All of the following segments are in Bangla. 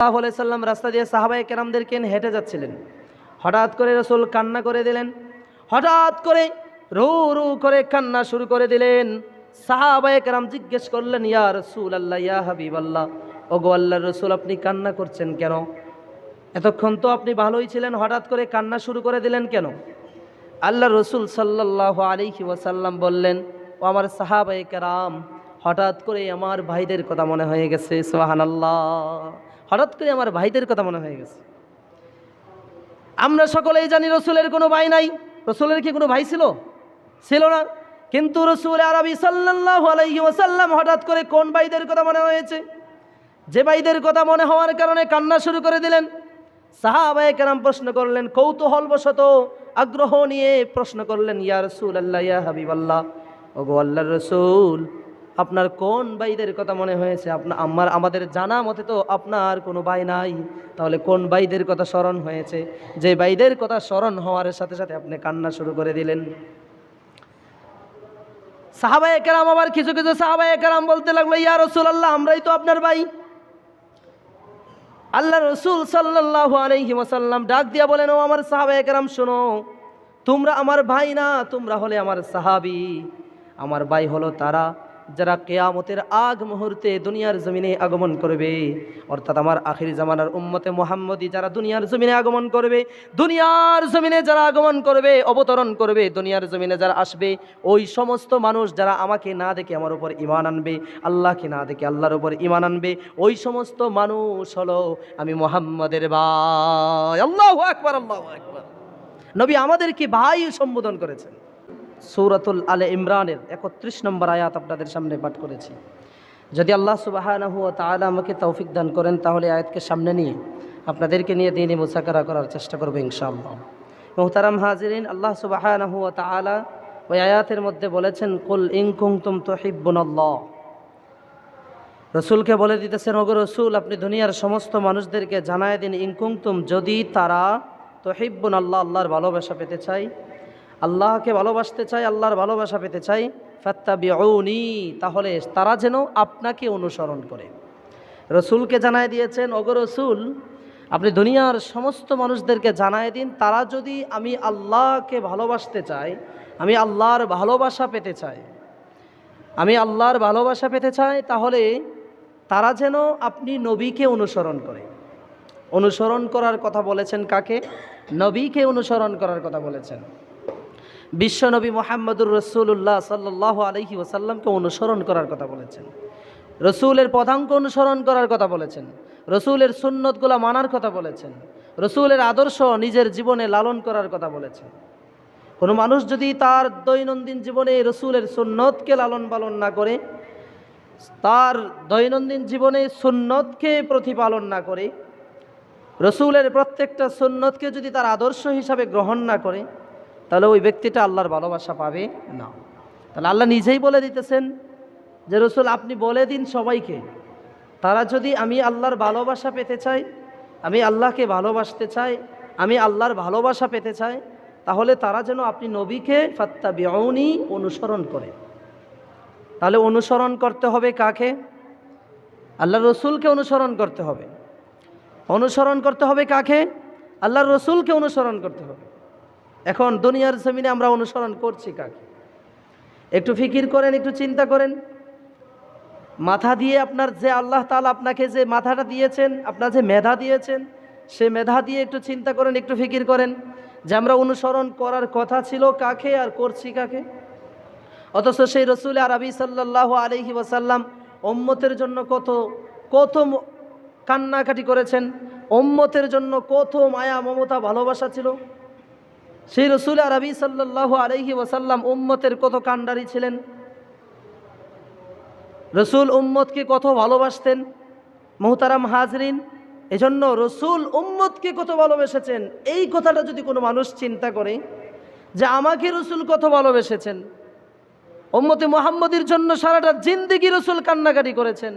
সাল্লাহ সাল্লাম রাস্তা দিয়ে সাহাবাই কেরামদেরকে হেঁটে যাচ্ছিলেন। হঠাৎ করে রসুল কান্না করে দিলেন। হঠাৎ করে রু রু করে কান্না শুরু করে দিলেন। সাহাবাই কেরাম জিজ্ঞেস করলেন, ইয়া রসুল আল্লাহ ইয়া হাবিব আল্লাহ গো আল্লাহ রসুল, আপনি কান্না করছেন কেন? এতক্ষণ তো আপনি ভালোই ছিলেন, হঠাৎ করে কান্না শুরু করে দিলেন কেন? আল্লাহ রসুল সাল্লাহ আলিহি ওয়াসাল্লাম বললেন, ও আমার সাহাবাই কেরাম, হঠাৎ করে আমার ভাইদের কথা মনে হয়ে গেছে সোহান আল্লাহ হঠাৎ করে আমার ভাইদের কথা মনে হয়ে গেছে। আমরা সকলেই জানি রসুলের কোনো ভাই নাই। রসুলের কি কোনো ভাই ছিল? ছিল না। কিন্তু রসুল আরবি সাল্লাহ আলাইহি ওয়াসাল্লাম হঠাৎ করে কোন ভাইদের কথা মনে হয়েছে? যে ভাইদের কথা মনে হওয়ার কারণে কান্না শুরু করে দিলেন। সাহাবায়ে কেরাম প্রশ্ন করলেন, কৌতূহলবশত আগ্রহ নিয়ে প্রশ্ন করলেন, ইয়া রসুল আল্লাহ ইয়া হাবিব আল্লাহ ও গো আল্লাহ রসুল আপনার কোন ভাইদের কথা মনে হয়েছে? আপনার আমার, আমাদের জানা মতে তো আপনার কোনো ভাই নাই। তাহলে কোন ভাইদের কথা স্মরণ হয়েছে? যে ভাইদের কথা স্মরণ হওয়ার সাথে সাথে আপনি কান্না শুরু করে দিলেন। সাহাবায়ে কেরাম আবার কিছু কিছু সাহাবায়ে কেরাম বলতে লাগল, ইয়া রসুল আল্লাহ আমরাই তো আপনার ভাই। আল্লাহ রসুল সাল্লাহ আলহি ওসাল্লাম ডাক দিয়া বলেন, ও আমার সাহাবায়ে কেরাম, শোনো, তোমরা আমার ভাই না, তোমরা হলে আমার সাহাবি। আমার ভাই হলো তারা। যারা কেয়ামতের আগ মুহূর্তে দুনিয়ার জমিনে আগমন করবে, অর্থাৎ আমার আখির জামানার উম্মতে মোহাম্মদী যারা দুনিয়ার জমিনে আগমন করবে, দুনিয়ার জমিনে যারা আগমন করবে, অবতরণ করবে, দুনিয়ার জমিনে যারা আসবে, ওই সমস্ত মানুষ যারা আমাকে না দেখে আমার উপর ইমান আনবে, আল্লাহকে না দেখে আল্লাহর উপর ইমান আনবে, ওই সমস্ত মানুষ হলো আমি মোহাম্মদের ভাই। আল্লাহ একবার আল্লাহ একবার নবী আমাদেরকে ভাই সম্বোধন করেছেন। সৌরাতুল আলে ইমরানের একত্রিশ নম্বর আয়াত আপনাদের সামনে পাঠ করেছি। যদি আল্লাহ সুবাহানাহু তাআলা আমাকে তৌফিক দান করেন, তাহলে আয়াতকে সামনে নিয়ে আপনাদেরকে নিয়ে দিনে মুসাকারা করার চেষ্টা করব ইনশাআল্লাহ। মোহতারাম হাজিরিন, আল্লাহ সুবাহানাহু তাআলা ওই আয়াতের মধ্যে বলেছেন, কুল ইনকুম তুম তহিব্বুনাল্লাহ। রসুলকে বলে দিতেছেন, ওগো রসুল, আপনি দুনিয়ার সমস্ত মানুষদেরকে জানায় দিন ইনকুংতুম যদি তারা তহিব্বুন আল্লাহ আল্লাহর ভালোবাসা পেতে চাই আল্লাহকে ভালোবাসতে চাই, আল্লাহর ভালোবাসা পেতে চাই ফাত্তা বিউনি তাহলে তারা যেন আপনাকে অনুসরণ করে। রসুলকে জানায় দিয়েছেন, ওগো রসুল, আপনি দুনিয়ার সমস্ত মানুষদেরকে জানায় দিন, তারা যদি আমি আল্লাহকে ভালোবাসতে চাই, আমি আল্লাহর ভালোবাসা পেতে চাই, আমি আল্লাহর ভালোবাসা পেতে চাই, তাহলে তারা যেন আপনি নবীকে অনুসরণ করে। অনুসরণ করার কথা বলেছেন কাকে? নবীকে অনুসরণ করার কথা বলেছেন। বিশ্বনবী মোহাম্মদুর রসুল্লাহ সাল্লাহ আলহি ওসাল্লামকে অনুসরণ করার কথা বলেছেন। রসুলের পদাঙ্ক অনুসরণ করার কথা বলেছেন। রসুলের সুন্নতগুলা মানার কথা বলেছেন। রসুলের আদর্শ নিজের জীবনে লালন করার কথা বলেছেন। কোনো মানুষ যদি তার দৈনন্দিন জীবনে রসুলের সুন্নতকে লালন পালন না করে, তার দৈনন্দিন জীবনে সুন্নতকে প্রতিপালন না করে, রসুলের প্রত্যেকটা সুন্নতকে যদি তার আদর্শ হিসাবে গ্রহণ না করে তাহলে ওই ব্যক্তিটা আল্লাহর ভালোবাসা পাবে না। তাহলে আল্লাহ নিজেই বলে দিতেছেন যে, রসুল, আপনি বলে দিন সবাইকে। তারা যদি আমি আল্লাহর ভালোবাসা পেতে চাই আমি আল্লাহকে ভালোবাসতে চাই আমি আল্লাহর ভালোবাসা পেতে চাই তাহলে তারা যেন আপনি নবীকে ফাত্তা বিয়নি অনুসরণ করে। তাহলে অনুসরণ করতে হবে কাকে? আল্লাহ রসুলকে অনুসরণ করতে হবে। অনুসরণ করতে হবে কাকে? আল্লাহর রসুলকে অনুসরণ করতে হবে। এখন দুনিয়ার জমিনে আমরা অনুসরণ করছি কাকে? একটু ফিকির করেন, একটু চিন্তা করেন। মাথা দিয়ে আপনার যে আল্লাহ তালা আপনাকে যে মাথাটা দিয়েছেন, আপনার যে মেধা দিয়েছেন, সে মেধা দিয়ে একটু চিন্তা করেন, একটু ফিকির করেন যে আমরা অনুসরণ করার কথা ছিল কাকে আর করছি কাকে? অথচ সেই রসুল আরবি সাল্লাহ আলহি ওয়াসাল্লাম ওম্মতের জন্য কত কত কান্নাকাটি করেছেন। ওম্মতের জন্য কত মায়া, মমতা, ভালোবাসা ছিল। সেই রসুল আরবি সাল্লাহ আলহি ওয়াসাল্লাম উম্মতের কত কান্ডারি ছিলেন? রসুল উম্মতকে কত ভালোবাসতেন? মোহতারাম হাজরিন, এজন্য রসুল উম্মতকে কত ভালোবেসেছেন? এই কথাটা যদি কোনো মানুষ চিন্তা করে যে আমাকে রসুল কত ভালোবেসেছেন? উম্মতে মোহাম্মদের জন্য সারাটা জিন্দিগি রসুল কান্নাকাটি করেছেন।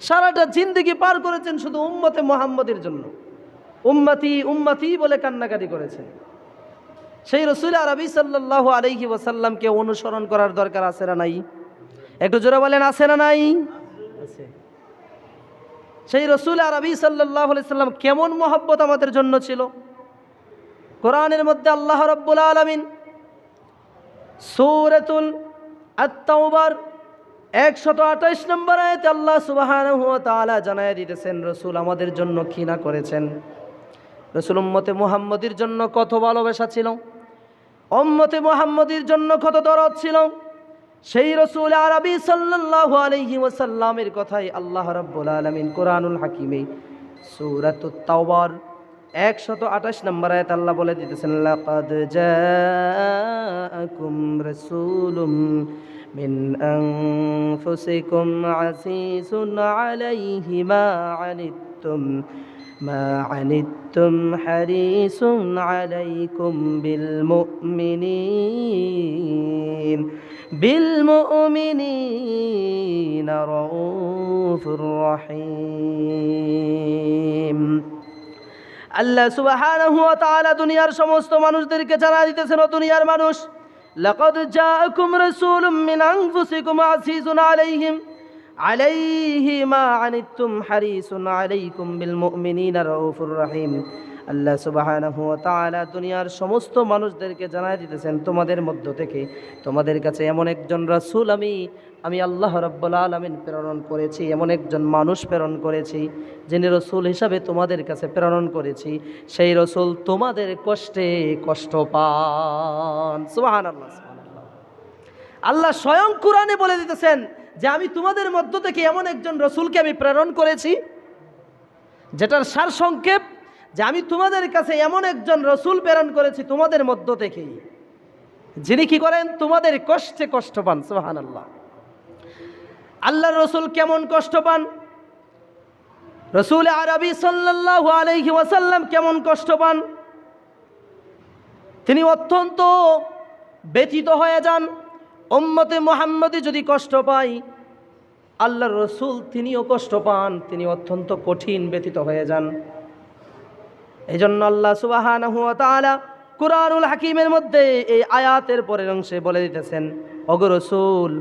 সারাটা জিন্দিগি পার করেছেন শুধু উম্মতে মোহাম্মদের জন্য। উম্মাতি উম্মাতি বলে কান্নাকাটি করেছেন। সেই রসুল আরবি সাল্লাহ আলহি ওয়াসাল্লামকে অনুসরণ করার দরকার আছে না নাই? একটু জোরে বলেন আছে না নাই? সেই রসুল আরবি সাল্লাহ সাল্লাম কেমন মোহাব্বত আমাদের জন্য ছিল? কোরআনের মধ্যে আল্লাহ রব্বুল আলমিন সৌরতুল আত্মাউবার একশত আঠাইশ নম্বর আয়তে আল্লাহ সুবাহ জানায় দিতেছেন রসুল আমাদের জন্য কি না করেছেন। রসুল উম্মতে মুহাম্মদির জন্য কত ভালোবাসা ছিল? উম্মতে মুহাম্মদির জন্য কত দরদ ছিল? সেই রসুল আরবি সাল্লাল্লাহু আলাইহি ওয়াসাল্লামের কথাই আল্লাহ রাব্বুল আলামিন কোরআনুল হাকিমে সূরাতুত তাওবার একশত আঠাশ নম্বর আয়াত আল্লাহ বলে দিতেছেন, লাকাদ জাআকুম রাসূলুম মিন আনফুসিকুম আসিসুন আলাইহি মা আনিত্তুম ما عنتم حريص عليكم بالمؤمنين بالمؤمنين رؤوف رحيم আল্লাহ সুবহানাহু ওয়া তাআলা দুনিয়ার সমস্ত মানুষদেরকে জানা দিতেছেন ও দুনিয়ার মানুষ লাকাদ জাআকুম রাসূলুম মিন আনফুসিকুম আসিসুন আলাইহিম আলাইহি মা আনিতুম হারিসুন আলাইকুম বিল মুমিনিনা রাউফুর রহিম। আল্লাহ সুবহানাহু তাআলা দুনিয়ার সমস্ত মানুষদেরকে জানায় দিতেছেন, তোমাদের মধ্য থেকে। তোমাদের কাছে এমন একজন রাসূল আমি আমি আল্লাহ রাব্বুল আলামিন প্রেরণ করেছি, এমন একজন মানুষ প্রেরণ করেছি, যিনি রসুল হিসাবে তোমাদের কাছে প্রেরণ করেছি। সেই রসুল তোমাদের কষ্টে কষ্ট পান। সুবহানাল্লাহ সুবহানাল্লাহ। আল্লাহ স্বয়ং কোরআনে বলে দিতেছেন যে আমি তোমাদের মধ্য থেকে এমন একজন রসুলকে আমি প্রেরণ করেছি, যেটার সার সংক্ষেপ যে আমি তোমাদের কাছে এমন একজন রসুল প্রেরণ করেছি তোমাদের মধ্য থেকেই। যিনি কি করেন? তোমাদের কষ্টে কষ্ট পান সোহান আল্লাহ আল্লাহর রসুল কেমন কষ্ট পান? রসুল আরবি সাল্লাহ আলহি ওয়াসাল্লাম কেমন কষ্ট পান? তিনি অত্যন্ত ব্যথিত হয়ে যান। ওম্মতে মোহাম্মদে যদি কষ্ট পাই, আল্লাহর রসুল তিনিও কষ্ট পান, তিনি অত্যন্ত কঠিন ব্যথিত হয়ে যান। এই জন্য আল্লাহ সুবাহান কুরআনুল হাকিমের মধ্যে এই আয়াতের পরের অংশে বলে দিতেছেন অগ রসুল,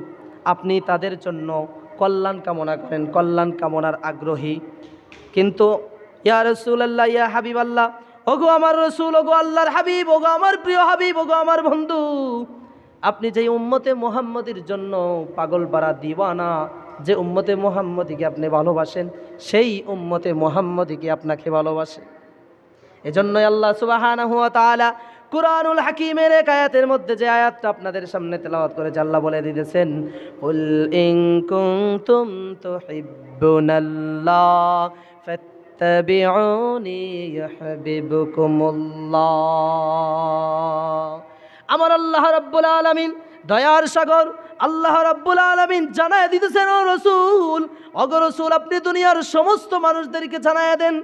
আপনি তাদের জন্য কল্যাণ কামনা করেন, কল্যাণ কামনার আগ্রহী। কিন্তু, ইয়া রসুল আল্লাহ ইয়া হাবিব আল্লাহ ওগো আমার রসুল, ওগো আল্লাহর হাবিব, ওগো আমার প্রিয় হাবিব, ওগো আমার বন্ধু আপনি যেই উম্মতে মোহাম্মদের জন্য পাগল পাড়া দিওয়ানা, যে উম্মতে মোহাম্মদীকে আপনি ভালোবাসেন, সেই উম্মতে মোহাম্মদীকে আপনাকে ভালোবাসে। এজন্যই আল্লাহ সুবাহানাহু ওয়া তাআলা কুরআনুল হাকিমের এক আয়াতের মধ্যে যে আয়াতটা আপনাদের সামনে তেলাওয়াত করে আল্লাহ বলে দিতেছেন, কুল ইন কুনতুম তুহিব্বুনাল্লাহ ফাত্তাবিউনি আমার আল্লাহ রাব্বুল আলামিন দয়ার সাগর আল্লাহ রাব্বুল আলামিন জানায় দিতেছেন, ও রসুল। অগ রসুল, আপনি দুনিয়ার সমস্ত মানুষদেরকে জানায় দেন,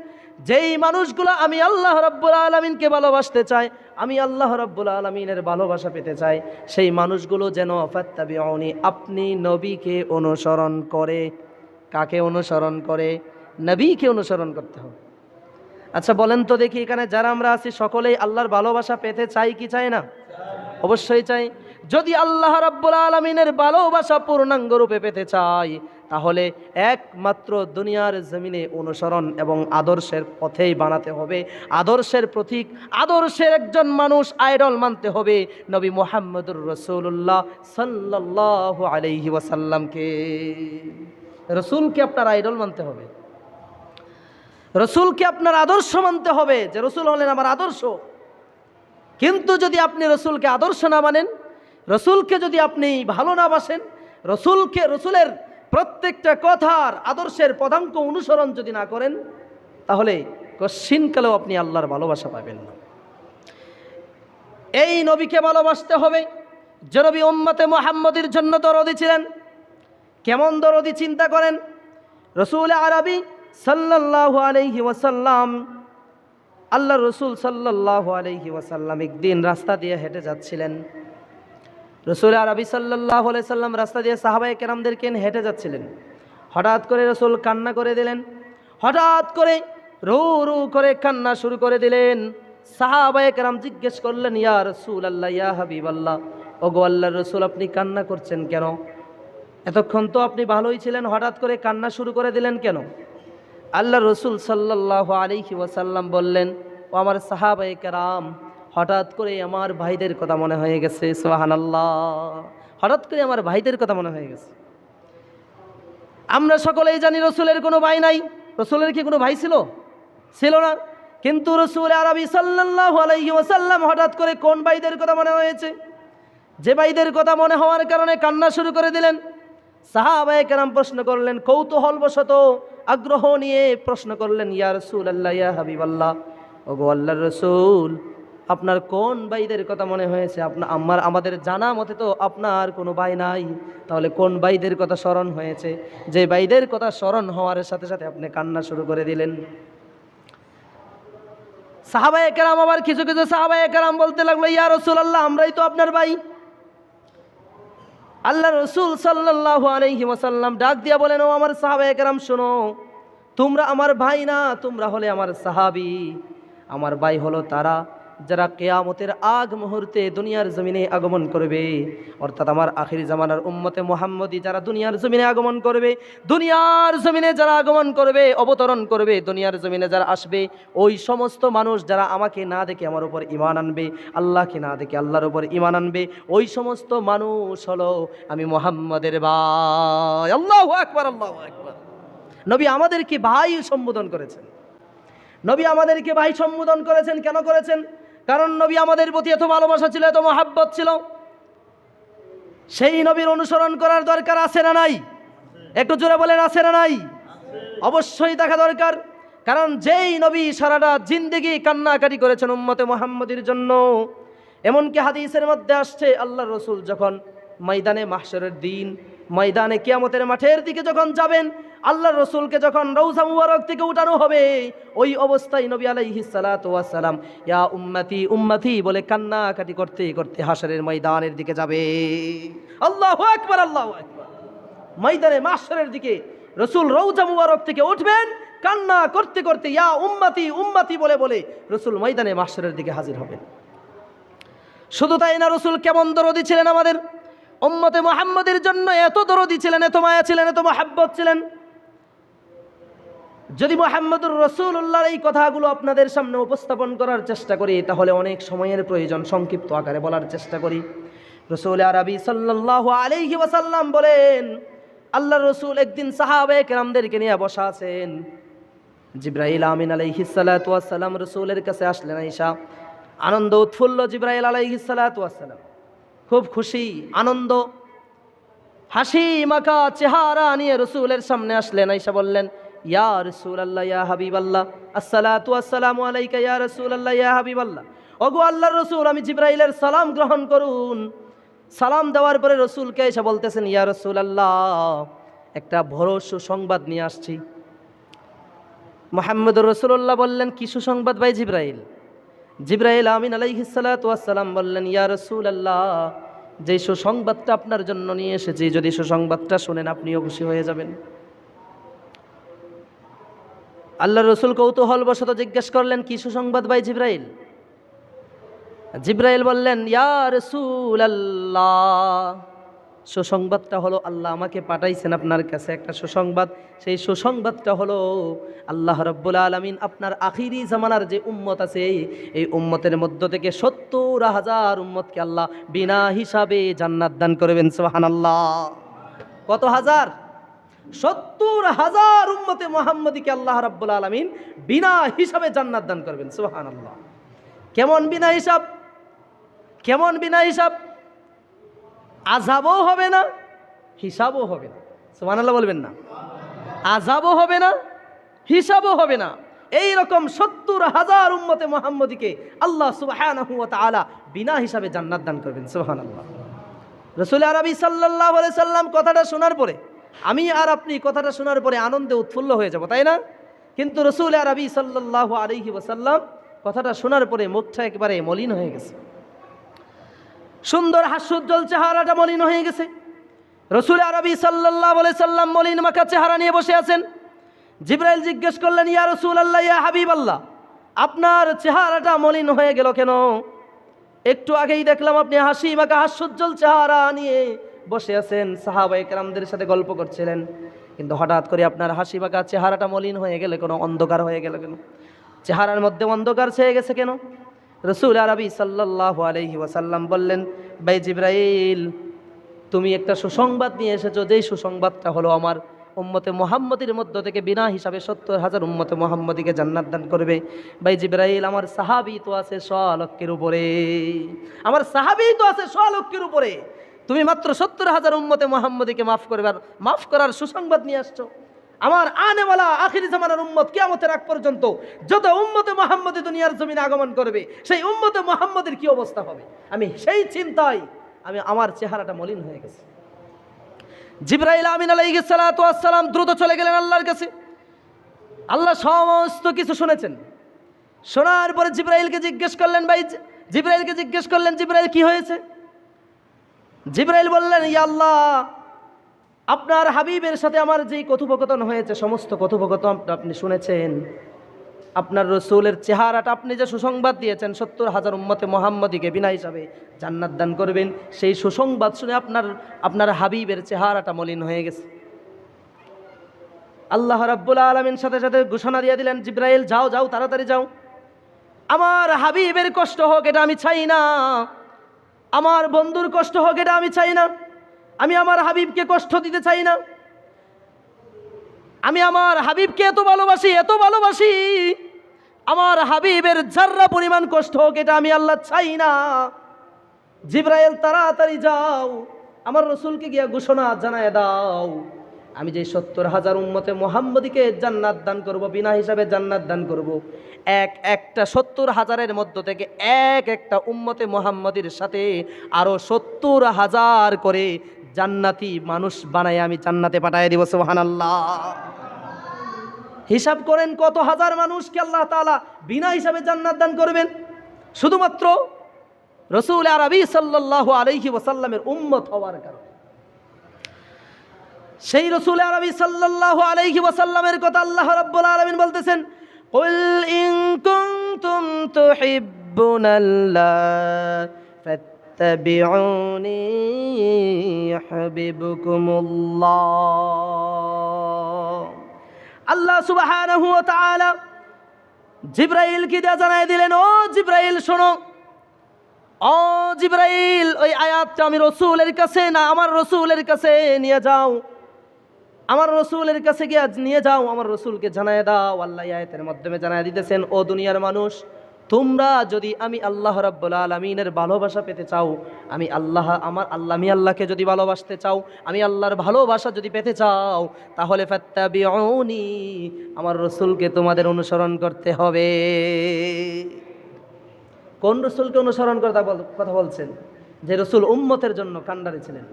যেই মানুষগুলো আমি আল্লাহ রাব্বুল আলমিনকে ভালোবাসতে চাই, আমি আল্লাহ রাব্বুল আলমিনের ভালোবাসা পেতে চাই, সেই মানুষগুলো যেন ফাত্তাবিউনি, আপনি নবীকে অনুসরণ করে। কাকে অনুসরণ করে? নবীকে অনুসরণ করতে হবে। আচ্ছা বলেন তো দেখি এখানে যারা আমরা আছি, সকলেই আল্লাহর ভালোবাসা পেতে চাই কি চাই না? অবশ্যই চাই। যদি আল্লাহ রাব্বুল আলমিনের ভালোবাসা পূর্ণাঙ্গ রূপে পেতে চাই, তাহলে একমাত্র দুনিয়ার জমিনে অনুসরণ এবং আদর্শের পথেই বানাতে হবে। আদর্শের প্রতীক, আদর্শের একজন মানুষ, আইডল মানতে হবে নবী মোহাম্মদুর রসুল্লাহ সাল্লাহ আলহি ওয়াসাল্লামকে। রসুলকে আপনার আইডল মানতে হবে। রসুলকে আপনার আদর্শ মানতে হবে যে রসুল হলেন আমার আদর্শ। কিন্তু যদি আপনি রসুলকে আদর্শ না মানেন, রসুলকে যদি আপনি ভালো না বাসেন, রসুলকে, রসুলের প্রত্যেকটা কথার আদর্শের পদাঙ্ক অনুসরণ যদি না করেন, তাহলে কশ্চিনকালেও আপনি আল্লাহর ভালোবাসা পাবেন না। এই নবীকে ভালোবাসতে হবে। যে নবী উম্মতে মোহাম্মদের জন্য দরদি ছিলেন। কেমন দরদি চিন্তা করেন? রসুল আরবি সাল্লাহ আলহি ওয়াসাল্লাম আল্লাহ রসুল সাল্লাহ আলহি ওয়াসাল্লাম একদিন রাস্তা দিয়ে হেঁটে যাচ্ছিলেন। রসুল আরবি সাল্লাহ সাল্লাম রাস্তা দিয়ে সাহাবাই কেরামদেরকে হেঁটে যাচ্ছিলেন। হঠাৎ করে রসুল কান্না করে দিলেন। হঠাৎ করে রু রু করে কান্না শুরু করে দিলেন। সাহাবাই কেরাম জিজ্ঞেস করলেন, ইয়া রসুল আল্লাহ ইয়া হাবিব আল্লাহ ওগো আল্লাহ রসুল, আপনি কান্না করছেন কেন? এতক্ষণ তো আপনি ভালোই ছিলেন, হঠাৎ করে কান্না শুরু করে দিলেন কেন? আল্লাহ রসুল সাল্লাহ আলিহি ওয়াসাল্লাম বললেন, ও আমার সাহাবাই কেরাম, হঠাৎ করে আমার ভাইদের কথা মনে হয়ে গেছে সোহান আল্লাহ হঠাৎ করে আমার ভাইদের কথা মনে হয়ে গেছে। আমরা সকলেই জানি রসুলের কোনো ভাই নাই। রসুলের কি কোনো ভাই ছিল? ছিল না। কিন্তু রসুল আরবি সাল্লাহ আলাইহি ওয়াসাল্লাম হঠাৎ করে কোন ভাইদের কথা মনে হয়েছে? যে ভাইদের কথা মনে হওয়ার কারণে কান্না শুরু করে দিলেন। সাহাবায়ে কেরাম প্রশ্ন করলেন, কৌতূহলবশত আগ্রহ নিয়ে প্রশ্ন করলেন, ইয়া রসুল আল্লাহ ইয়া হাবিব আল্লাহ ও গো আল্লাহর রসুল, আপনার কোন ভাইদের কথা মনে হয়েছে? আপনার আমার, আমাদের জানা মতে তো আপনার কোনো ভাই নাই। তাহলে কোন ভাইদের কথা স্মরণ হয়েছে? যে ভাইদের কথা স্মরণ হওয়ার সাথে সাথে আপনি কান্না শুরু করে দিলেন। সাহাবায়ে কেরাম আবার কিছু কিছু সাহাবায়ে কেরাম বলতে লাগল, ইয়া রসুল আল্লাহ আমরাই তো আপনার ভাই। আল্লাহ রসুল সাল্লাহ আলহি ওসাল্লাম ডাক দিয়া বলেন, ও আমার সাহাবে একরাম, শোনো, তোমরা আমার ভাই না, তোমরা হলে আমার সাহাবি। আমার ভাই হলো তারা যারা কেয়ামতের আগ মুহূর্তে দুনিয়ার জমিনে আগমন করবে, অর্থাৎ আমার আখির জামানার উম্মতে মোহাম্মদী যারা দুনিয়ার জমিনে আগমন করবে, দুনিয়ার জমিনে যারা আগমন করবে, অবতরণ করবে, দুনিয়ার জমিনে যারা আসবে, ওই সমস্ত মানুষ যারা আমাকে না দেখে আমার উপর ইমান আনবে, আল্লাহকে না দেখে আল্লাহর উপর ইমান আনবে, ওই সমস্ত মানুষ হলো আমি মোহাম্মদের ভাই। আল্লাহ একবার আল্লাহ একবার নবী আমাদেরকে ভাই সম্বোধন করেছেন। নবী আমাদেরকে ভাই সম্বোধন করেছেন, কেন করেছেন? কারণ নবী আমাদের প্রতি এত ভালোবাসা ছিল, এত মহাব্বত ছিল। সেই নবীর অনুসরণ করার দরকার আছে না নাই? একটু জোরে বলেন, আছে না নাই? অবশ্যই দেখা দরকার। কারণ যেই নবী সারাটা জিন্দেগি কান্নাকাটি করেছেন উম্মতে মোহাম্মদের জন্য, এমনকি হাদিসের মধ্যে আসছে আল্লাহ রসুল যখন ময়দানে মাহসরের দিন, ময়দানে কিয়ামতের মাঠের দিকে যখন যাবেন আল্লাহ রসুলকে যখন রৌজা মুবারক থেকে উঠানো হবে, ওই অবস্থায় নবী আলাইহি সালাম ইয়া উম্মাতি, উম্মতি বলে কান্নাকাটি করতে করতে হাসরের ময়দানের দিকে যাবে। আল্লাহ একবার আল্লাহ একবার ময়দানে মাহসরের দিকে রসুল রৌজা মুবারক থেকে উঠবেন, কান্না করতে করতে ইয়া উম্মাতি উম্মাতি বলে বলে রসুল ময়দানে মাহসরের দিকে হাজির হবেন। শুধু তাই না, রসুল কেমন দরদি ছিলেন আমাদের? উম্মতে মোহাম্মদের জন্য এত দরদি ছিলেন, এত মায়া ছিলেন, এত মহাব্বত ছিলেন। যদি মোহাম্মদুর রসুল্লাহর এই কথাগুলো আপনাদের সামনে উপস্থাপন করার চেষ্টা করি, তাহলে অনেক সময়ের প্রয়োজন, সংক্ষিপ্ত আকারে বলার চেষ্টা করি। রসুল আরবি সাল্লাহ আলাইহি ওয়াসাল্লাম বলেন, আল্লাহ রসুল একদিন সাহাবে কেরামদেরকে নিয়ে বসা আছেন। জিব্রাহিল আমিন আলাইহিসালাম রসুলের কাছে আসলেন আইসা আনন্দ উৎফুল্ল জিব্রাহিল আলাইহিসালাম খুব খুশি, আনন্দ, হাসি মাখা চেহারা নিয়ে রসুলের সামনে আসলেন। আইসা বললেন ইয়া রসুল আল্লাহ ইয়া হাবিব আল্লাহ আসসালাতু আসসালামু আলাইকা, ইয়া রসুল আল্লাহ ইয়া হাবিব আল্লাহ ওগো আল্লাহ রসুল, আমি জিব্রাইলের সালাম গ্রহণ করুন। সালাম দেওয়ার পরে রসুলকে এসে বলতেছেন, ইয়া রসুল আল্লাহ একটা ভরস সংবাদ নিয়ে আসছি। মোহাম্মদ রসুল্লাহ বললেন, কি সুসংবাদ ভাই জিব্রাইল? জিব্রাইল আমিন আলাইহিসালাম বললেন, ইয়া রসুল আল্লাহ যে সুসংবাদটা আপনার জন্য নিয়ে এসেছি, যদি সুসংবাদটা শুনেন আপনিও খুশি হয়ে যাবেন। আল্লাহ রসুল কৌতূহলবশত জিজ্ঞেস করলেন, কি সুসংবাদ ভাই জিব্রাইল? জিব্রাইল বললেন, ইয়া রসুল আল্লাহ সুসংবাদটা হলো, আল্লাহ আমাকে পাঠাইছেন আপনার কাছে একটা সুসংবাদ। সেই সুসংবাদটা হলো, আল্লাহ রব্বুল আলমিন আপনার আখিরি জামানার যে উম্মত আছে, এই উম্মতের মধ্য থেকে সত্তর হাজার উম্মতকে আল্লাহ বিনা হিসাবে জান্নাত দান করবেন সোহান আল্লাহ কত হাজার? সত্তর হাজার উম্মতে মোহাম্মদীকে আল্লাহ রব্বুল আলমিন বিনা হিসাবে জান্নাত দান করবেন সোহান আল্লাহ কেমন বিনা হিসাব? কেমন বিনা হিসাব? আজাবও হবে না, হিসাবও হবে না। সোহান আল্লাহ বলবেন না। আজাবও হবে না, হিসাবও হবে না। এই রকম সত্তর হাজার উম্মতে মোহাম্মদীকে আল্লাহ সুবাহ বিনা হিসাবে জান্নাত দান করবেন সোহান আল্লাহ রসুল আরবি সাল্লাহ সাল্লাম কথাটা শোনার পরে আমি আর আপনি কথাটা শোনার পরে আনন্দে উৎফুল্ল হয়ে যাব, তাই না? কিন্তু রসুল আরবি সাল্লাহ আলহি ওসাল্লাম কথাটা শোনার পরে মুখটা একেবারে মলিন হয়ে গেছে। সুন্দর হাস্যোজ্জ্বল চেহারাটা মলিন হয়ে গেছে। রসুল আরবি সাল্লাহ বলে সাল্লাম মলিন মাখা চেহারা নিয়ে বসে আছেন। জিব্রাইল জিজ্ঞেস করলেন, ইয়া রসুল আল্লাহ ইয়া হাবিব আল্লাহ আপনার চেহারাটা মলিন হয়ে গেল কেন? একটু আগেই দেখলাম আপনি হাসি মাখা হাস্যোজ্জ্বল চেহারা নিয়ে বসে আছেন সাহাবাই কেরামদের সাথে গল্প করছিলেন। কিন্তু হঠাৎ করে আপনার হাসি বাঁকা চেহারাটা মলিন হয়ে গেলে কোনো? অন্ধকার হয়ে গেল কেন? চেহারার মধ্যে অন্ধকার ছেয়ে গেছে কেন? রসুল আরবি সাল্লাহ আলহি ওয়াসাল্লাম বললেন, ভাই জিব্রাইল, তুমি একটা সুসংবাদ নিয়ে এসেছ। যেই সুসংবাদটা হলো আমার উম্মতে মোহাম্মদের মধ্য থেকে বিনা হিসাবে সত্তর হাজার উম্মতে মোহাম্মদীকে জান্নাত দান করবে। ভাই জিব্রাইল, আমার সাহাবি তো আছে স্বলক্ষের উপরে। আমার সাহাবি তো আছে স্বলক্ষের উপরে। তুমি মাত্র সত্তর হাজার উম্মতে মোহাম্মদীকে মাফ করবার মাফ করার সুসংবাদ নিয়ে আসছো। আমার আনেওয়ালা আখিরি জামানার উম্মত কিয়ামতের আগ পর্যন্ত যত উম্মতে মোহাম্মদী দুনিয়ার জমিনে আগমন করবে, সেই উম্মতে মোহাম্মদের কি অবস্থা হবে? আমি সেই চিন্তায় আমি আমার চেহারাটা মলিন হয়ে গেছে। জিব্রাইল আমিন আলাইসালাম দ্রুত চলে গেলেন আল্লাহর কাছে। আল্লাহ সমস্ত কিছু শুনেছেন। শোনার পরে জিব্রাইলকে জিজ্ঞেস করলেন, ভাই জিব্রাইলকে জিজ্ঞেস করলেন, জিব্রাইল, কি হয়েছে? জিব্রাইল বললেন, ইয়া আল্লাহ, আপনার হাবিবের সাথে আমার যেই কথোপকথন হয়েছে, সমস্ত কথোপকথন আপনি শুনেছেন। আপনার রসুলের চেহারাটা আপনি যে সুসংবাদ দিয়েছেন, সত্তর হাজার উম্মতে মোহাম্মদীকে বিনা হিসাবে জান্নাত দান করবেন, সেই সুসংবাদ শুনে আপনার আপনার হাবিবের চেহারাটা মলিন হয়ে গেছে। আল্লাহ রাব্বুল আলমিন সাথে সাথে ঘোষণা দিয়ে দিলেন, জিব্রাইল, যাও যাও, তাড়াতাড়ি যাও। আমার হাবিবের কষ্ট হোক, এটা আমি চাই না। আমার বন্ধুর কষ্ট হোক, এটা আমি চাই না। আমি আমার হাবিবকে কষ্ট দিতে চাই না। আমি আমার হাবিবকে এত ভালোবাসি এত ভালোবাসি। আমার হাবিবের যার্রা পরিমাণ কষ্ট হোক, এটা আমি আল্লাহ চাই না। জিব্রাইল, তাড়াতাড়ি যাও। আমার রসুলকে গিয়া ঘোষণা জানায় দাও। আমি যে সত্তর হাজার উম্মতে মোহাম্মদীকে জান্নাত দান করব, বিনা হিসাবে জান্নাত দান করব, এক একটা সত্তর হাজারের মধ্য থেকে এক একটা উম্মতে মোহাম্মদীর সাথে আরও সত্তর হাজার করে জান্নাতি মানুষ বানায় আমি জান্নাতে পাঠায় দিব সোহান আল্লাহ হিসাব করেন কত হাজার মানুষকে আল্লাহ তালা বিনা হিসাবে জান্নাত দান করবেন? শুধুমাত্র রসুল আরবি সাল্লাহ আলহি ওসাল্লামের উম্মত হওয়ার কারণে। সেই রসুল আরবি সাল্লাহ আলহি ওসাল্লামের কথা আল্লাহ রব্বুল আলমিন বলতেছেন قل إن كنتم تحبون الله فاتبعوني يحببكم الله আল্লাহ সুবহানাহু ওয়া তাআলা জিব্রাইলকে দিয়ে জানাই দিলেন ও জিব্রাইল শোনো ও জিব্রাইল ওই আয়াতটা আমি রসুলের কাছে না আমার রসুলের কাছে নিয়ে যাও আমার রসুলের কাছে গিয়ে আজ নিয়ে যাও, আমার রসুলকে জানায় দাও, আল্লাহ আয়াতের মাধ্যমে জানায় দিতেছেন, ও দুনিয়ার মানুষ, তোমরা যদি আমি আল্লাহ রাব্বুল আলমিনের ভালোবাসা পেতে চাও, আমি আল্লাহ, আমার আল্লাহ, আমি আল্লাহকে যদি ভালোবাসতে চাও, আমি আল্লাহর ভালোবাসা যদি পেতে চাও, তাহলে ফাত্তাবিউনি, আমার রসুলকে তোমাদের অনুসরণ করতে হবে। কোন রসুলকে অনুসরণ বল- কথা বলছেন? যে রসুল উম্মতের জন্য কান্ডারি ছিলেন।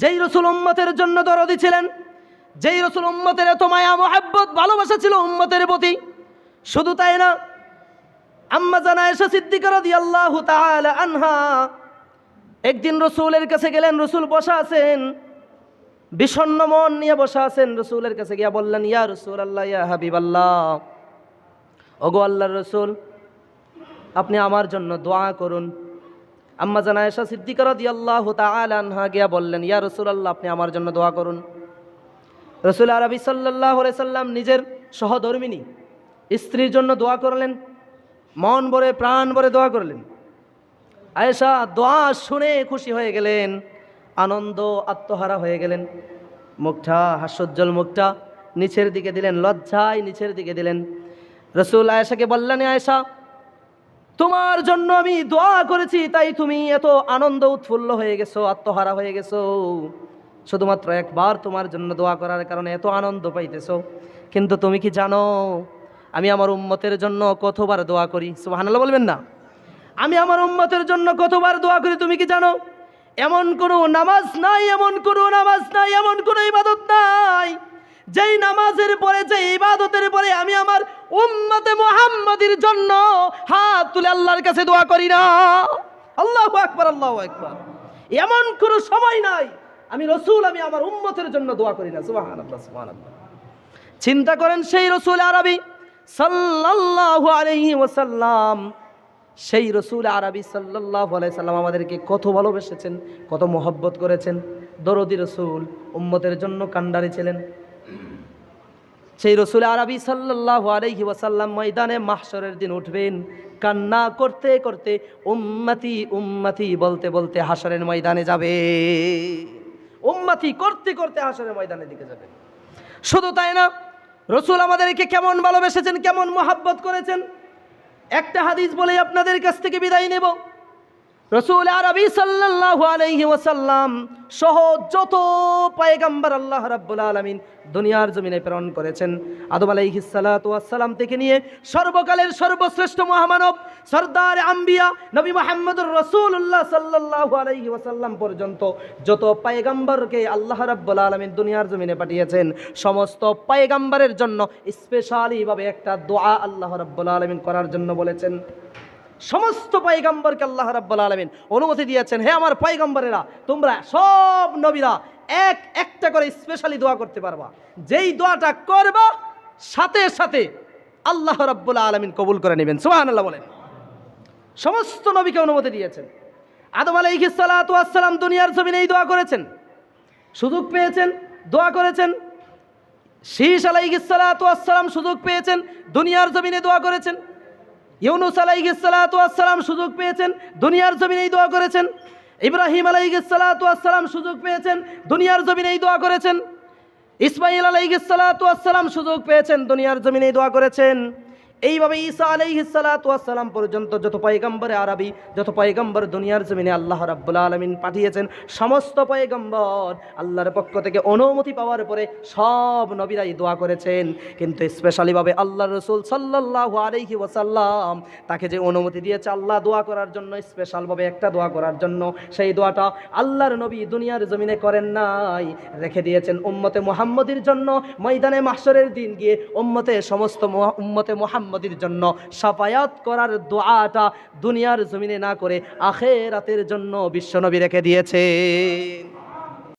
যেই রসুল উম্মতের জন্য দরদি ছিলেন, যেই রসুল উম্মতের এত মায়া, মহাব্বত, ভালোবাসা ছিল উম্মতের প্রতি, শুধু তাই না, আম্মা জানা এসে সিদ্দিকার আল্লাহ আনহা একদিন রসুলের কাছে গেলেন, রসুল বসা আছেন, বিষণ্ণ মন নিয়ে বসা আছেন, রসুলের কাছে গিয়া বললেন, ইয়া রসুল আল্লাহ ইয়া হাবিব আল্লাহ ওগো আল্লাহর রসুল, আপনি আমার জন্য দোয়া করুন। আম্মা জানা এসা সিদ্দিকার আল্লাহ আনহা গিয়া বললেন, ইয়া রসুল আল্লাহ আপনি আমার জন্য দোয়া করুন। রসুল আরবি সাল্লাহ সাল্লাম নিজের সহধর্মিনী স্ত্রীর জন্য দোয়া করলেন, মন ভরে, প্রাণ ভরে দোয়া করলেন। আয়েশা দোয়া শুনে খুশি হয়ে গেলেন, আনন্দ, আত্মহারা হয়ে গেলেন। মুখটা, হাস্যোজ্জ্বল মুখটা নিচের দিকে দিলেন, লজ্জায় নিচের দিকে দিলেন। রসুল আয়েশাকে বললেন আয়েশা তোমার জন্য আমি দোয়া করেছি, তাই তুমি এত আনন্দ উৎফুল্ল হয়ে গেছো, আত্মহারা হয়ে গেছো। শুধুমাত্র একবার তোমার জন্য দোয়া করার কারণে এত আনন্দ পাইতেছো। কিন্তু তুমি কি জানো, আমি আমার উম্মতের জন্য কতবার দোয়া করি? সুবহানাল্লাহ বলবেন না? আমি আমার উম্মতের জন্য কতবার দোয়া করি তুমি কি জানো? এমন কোনো নামাজ নাই, এমন কোনো নামাজ নাই, এমন কোনো ইবাদত নাই। যেই নামাজের পরে যে ইবাদতের পরে আমি আমার উম্মতে মোহাম্মদের জন্য হাত তুলে আল্লাহর কাছে দোয়া করি না। আল্লাহ আকবার আল্লাহ আকবার। এমন কোনো সময় নাই, আমি রসুল, আমি আমার উম্মতের জন্য দোয়া করি না। সুবহানাল্লাহ সুবহানাল্লাহ। চিন্তা করেন সেই রসুল আরবি, সাল্লাল্লাহু আলাইহি ওয়াসাল্লাম, সেই রসুল আরবি সাল্লাহ সাল্লাম আমাদেরকে কত ভালোবেসেছেন, কত মহব্বত করেছেন। দরদি রসুল উম্মতের জন্য কান্ডারি ছিলেন। সেই রসুল আরবি সাল্লাহ আলাইহি ওয়াসাল্লাম ময়দানে মাহশরের দিন উঠবেন, কান্না করতে করতে উম্মতি উম্মতি বলতে বলতে হাসরের ময়দানে যাবে। উম্মতি করতে করতে হাসরের ময়দানের দিকে যাবে। শুধু তাই না, রসুল আমাদেরকে কেমন ভালোবেসেছেন, কেমন মোহাব্বত করেছেন? একটা হাদিস বলে আপনাদের কাছ থেকে বিদায় নেব। রসুল আরবি সাল্লাল্লাহু আলাইহি ওয়াসাল্লাম সহ যত পায়গাম্বার আল্লাহ রাব্বুল আলামিন দুনিয়ার জমিনে প্রেরণ করেছেন। আদম আলাইহিস সালাতু ওয়াসসালাম থেকে নিয়ে সর্বকালের সর্বশ্রেষ্ঠ মহামানব সর্দার আম্বিয়া নবী মুহাম্মদুর রাসূলুল্লাহ সাল্লাল্লাহু আলাইহি ওয়াসাল্লাম পর্যন্ত যত পায়গাম্বারকে আল্লাহ রাব্বুল আলামিন দুনিয়ার জমিনে পাঠিয়েছেন, সমস্ত পায়গাম্বারের জন্য স্পেশালিভাবে একটা দোয়া আল্লাহ রাব্বুল আলামিন করার জন্য বলেছেন। সমস্ত পাইগাম্বরকে আল্লাহ রাব্বুল আলামিন অনুমতি দিয়েছেন, হে আমার পাইগাম্বরেরা তোমরা সব নবীরা এক একটা করে স্পেশালি দোয়া করতে পারবা। যেই দোয়াটা করবা, সাথে সাথে আল্লাহ রাব্বুল আলামিন কবুল করে নেবেন। সুবহানাল্লাহ বলেন। সমস্ত নবীকে অনুমতি দিয়েছেন। আদম আলাইহিস সালাতু ওয়াসসালাম দুনিয়ার জমিনে এই দোয়া করেছেন। সুযোগ পেয়েছেন, দোয়া করেছেন। শীষ আলাইহিস সালাতু ওয়াসসালাম সুযোগ পেয়েছেন, দুনিয়ার জমিনে দোয়া করেছেন। ইউনুস আলাইসালাম সুযোগ পেয়েছেন, দুনিয়ার জমিনেই দোয়া করেছেন। ইব্রাহিম আলাইসালাম সুযোগ পেয়েছেন, দুনিয়ার জমিনেই দোয়া করেছেন। ইসমাইল আলাইসালাম সুযোগ পেয়েছেন, দুনিয়ার জমিনেই দোয়া করেছেন। এইভাবে ঈসা আলাইহিসালাম পর্যন্ত যত পয়গম্বরে আরবি, যত পয়গম্বর দুনিয়ার জমিনে আল্লাহ রাব্বুল আলমিন পাঠিয়েছেন, সমস্ত পয়গম্বর আল্লাহর পক্ষ থেকে অনুমতি পাওয়ার পরে সব নবীরাই দোয়া করেছেন। কিন্তু স্পেশালিভাবে আল্লাহ রসুল সাল্লাহ আলহি ওসাল্লাম তাকে যে অনুমতি দিয়েছে আল্লাহ দোয়া করার জন্য স্পেশালভাবে একটা দোয়া করার জন্য, সেই দোয়াটা আল্লাহর নবী দুনিয়ার জমিনে করেন নাই। রেখে দিয়েছেন উম্মতে মোহাম্মদের জন্য, ময়দানে মাসরের দিন গিয়ে উম্মতে সমস্ত উম্মতে উম্মতে মোহাম্মদের জন্য সাফায়াত করার দোয়াটা দুনিয়ার জমিনে না করে আখেরাতের জন্য বিশ্বনবী রেখে দিয়েছে